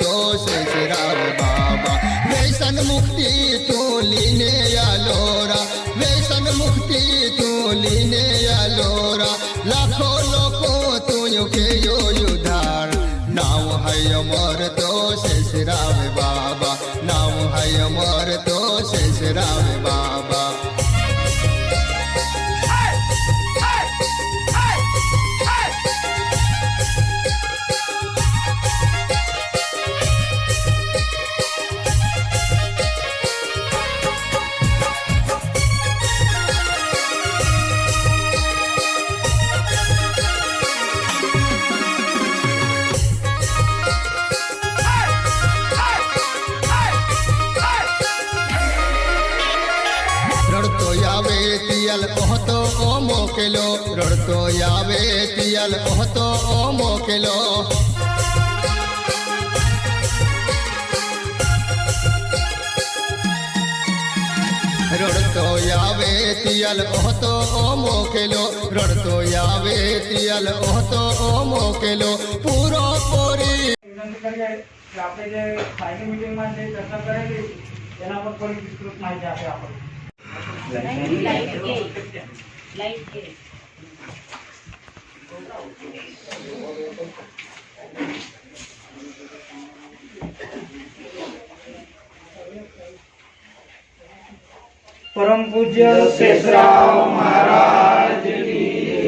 તો સસરાવ બાબા વેસન મુક્તિ તોલીને આલોરા વેસન મુક્તિ તોલીને આલોરા લાખો લોકો તું કે યોધાર નામ હૈ અમર તો સસરાવ ख्याल पहतो मोकेलो रडतो यावे तियाल ओहतो मोकेलो रडतो यावे तियाल ओहतो मोकेलो पुरो पोरी विनंती करी आहे की आपले जे फायनल मीटिंग मध्ये चर्चा करायची त्यांना आपण थोडी विस्तृत माहिती आहे आपण लाईट लाईट लाईट परम पूज्य शेषराव महाराज जिल्हा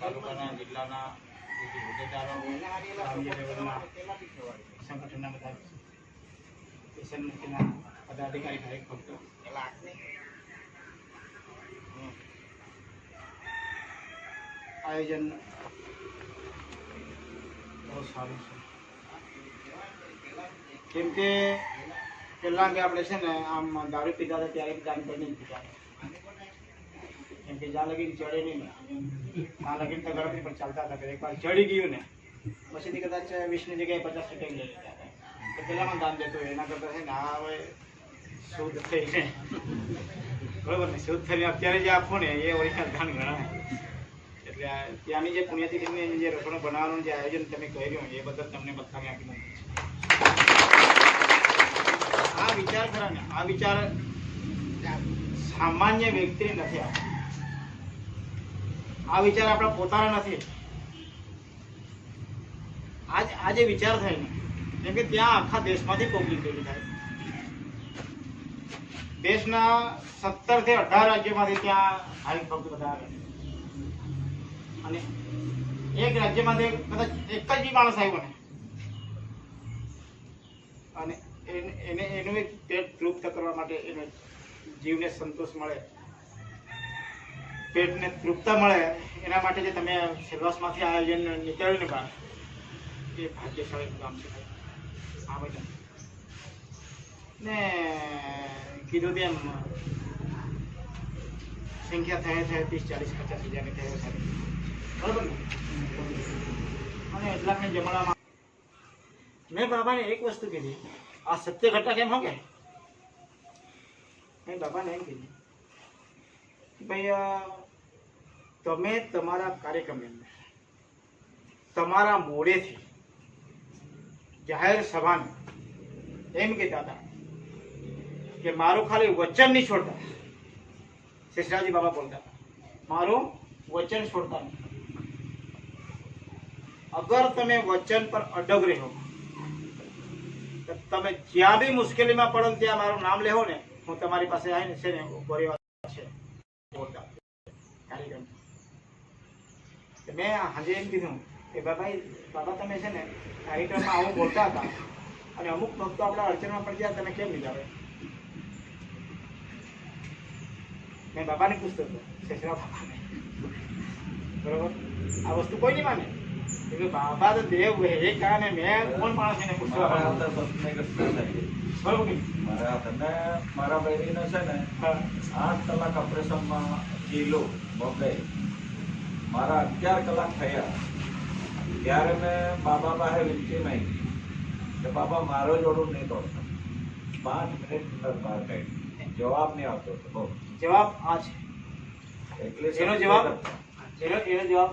તાલુકાના જિલ્લાના હોદ્દેદારો બધા કિશન મુખ્યના પદાધિકારી આયોજન બહુ સારું છે કેમ કે પહેલાં કે આપણે છે ને આમ દારૂ પીધા હતા ત્યારે કામ કરીને પીતા કેમ કે જ્યાં લગીને ચડે નહીં ત્યાં લગીને તો ગરમ પણ ચાલતા હતા એકવાર ચડી ગયું ને પછીથી કદાચ વીસની જગ્યાએ પચાસ ટકા લઈ લેતા હતા તો પહેલાંમાં દામ જતો એના કરતા છે ને આ હવે શુદ્ધ થઈને છે બરોબર ને શુદ્ધ થઈને અત્યારે જે આપો ને એ ઓરિજિનલ ધાન ગણાય એટલે ત્યાંની જે પુણ્યતિથિની જે રસોડું બનાવવાનું જે આયોજન તમે કર્યું એ બદલ તમને બધાને આપી દઉં આ વિચાર ખરા ને આ વિચાર સામાન્ય વ્યક્તિને નથી આ વિચાર આપણા પોતાના નથી આજ આજે વિચાર થાય ને કેમ કે ત્યાં આખા દેશમાંથી પબ્લિક ભેગી થાય દેશના સત્તર થી અઢાર રાજ્યમાંથી ત્યાં ભાવિક ભક્ત બધા આવે અને એક રાજ્યમાંથી કદાચ એક જ બી માણસ આવ્યો ને અને એને એનું એક પેટ તૃપ્ત કરવા માટે એને જીવને સંતોષ મળે પેટને તૃપ્તા મળે એના માટે જે તમે સિલેબસમાંથી આયોજન નીકળ્યું બહાર એ ભાગ્યશાળી કામ છે આ બધા ને કીધું તેમ સંખ્યા થાય થાય ત્રીસ ચાલીસ પચાસ હજારની થયો સારી બરાબર ને અને એટલા મેં જમાડામાં મેં બાબાને એક વસ્તુ કીધી आज सत्य घटना कैम हो गए बाबा ने कह भैया तमे कार्यक्रम मोड़े थी जाहिर सभा में कहता था कि मारो खाली वचन नहीं छोड़ता शिष्राजी बाबा बोलता था मारो वचन छोड़ता नहीं अगर तमें वचन पर अडग रहे हो તમે જ્યાં બી મુશ્કેલીમાં પડો ત્યાં મારું નામ લેવો ને હું તમારી પાસે આવીને છે ને ઉભો છે કાર્યક્રમ મેં હાજે એમ કીધું કે બાબા બાબા તમે છે ને કાર્યક્રમમાં આવું બોલતા હતા અને અમુક ભક્તો આપણા અડચણમાં પડી ગયા તમે કેમ લીધા મેં બાબાને પૂછતો હતો શેષરા બાબાને બરોબર આ વસ્તુ કોઈ નહીં માને બાબા તો દેવ એ કારણે મેં કોણ માણસ એને મારા તને મારા બહેરીને છે ને આઠ કલાક ઓપરેશનમાં જીલો બોમ્બે મારા અગિયાર કલાક થયા ત્યારે મેં બાબા પાસે વિનંતી માંગી કે બાબા મારો જોડું નહીં દોડતો પાંચ મિનિટ બહાર કાઢી જવાબ નહીં આવતો જવાબ આ છે એટલે એનો જવાબ એનો એનો જવાબ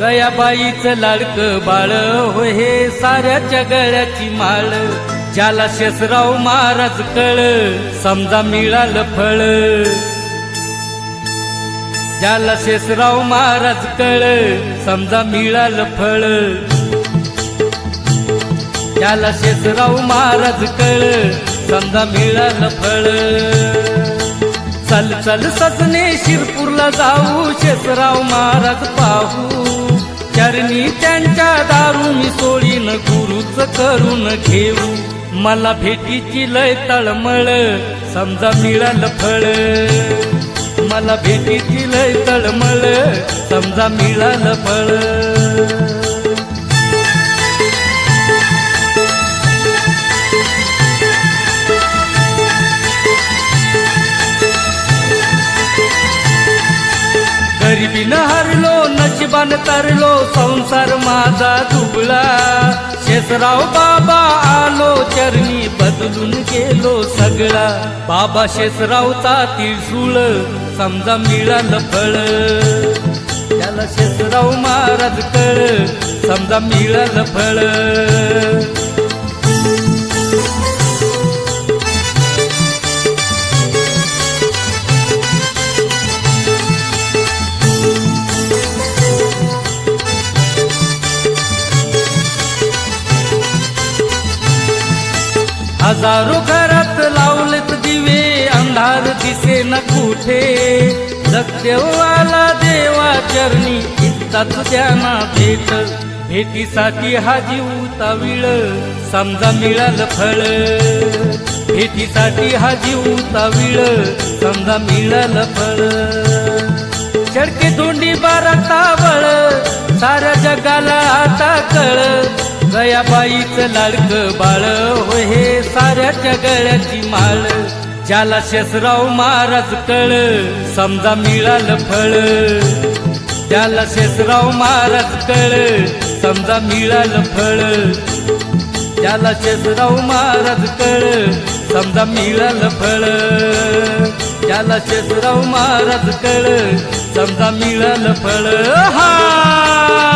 गयाबाईचं लाडक बाळ हो हे साऱ्या जगळ्याची माळ ज्याला शेसराव महाराज कळ समजा मिळाल फळ ज्याला शेसराव महाराज कळ समजा मिळाल फळ ज्याला शेसराव महाराज कळ समजा मिळाल फळ चल चल सजने शिरपूरला जाऊ शेसराव महाराज पाहू चरणी त्यांच्या दारू मी सोडीन गुरुच करून घेऊ मला भेटीची लय तळमळ समजा मिळाल फळ मला भेटीची लय तळमळ समजा मिळाल फळ विसरलो संसार माझा दुबला शेषराव बाबा आलो चरणी बदलून गेलो सगळा बाबा शेषरावचा तिळसुळ समजा मिळाल फळ त्याला शेषराव महाराज कळ समजा मिळाल फळ हजारो घरात लावलेत दिवे अंधार दिसे न कुठे सत्यवाला देवा चरणी इतकाच त्यांना भेट भेटीसाठी हा जीव ताविळ समजा मिळाल फळ भेटीसाठी हा जीव ताविळ समजा मिळाल फळ चडके धोंडी बारा तावळ साऱ्या जगाला आता कळ जयाबाईच लाडक बाळ हे साऱ्या जगळ्याची माळ ज्याला शेसराव महाराज कळ समजा मिळाल फळ त्याला शेसराव महाराज कळ समजा मिळाल फळ त्याला शेषराव महाराज कळ समजा मिळाल फळ त्याला शेषराव महाराज कळ समजा मिळाल फळ हा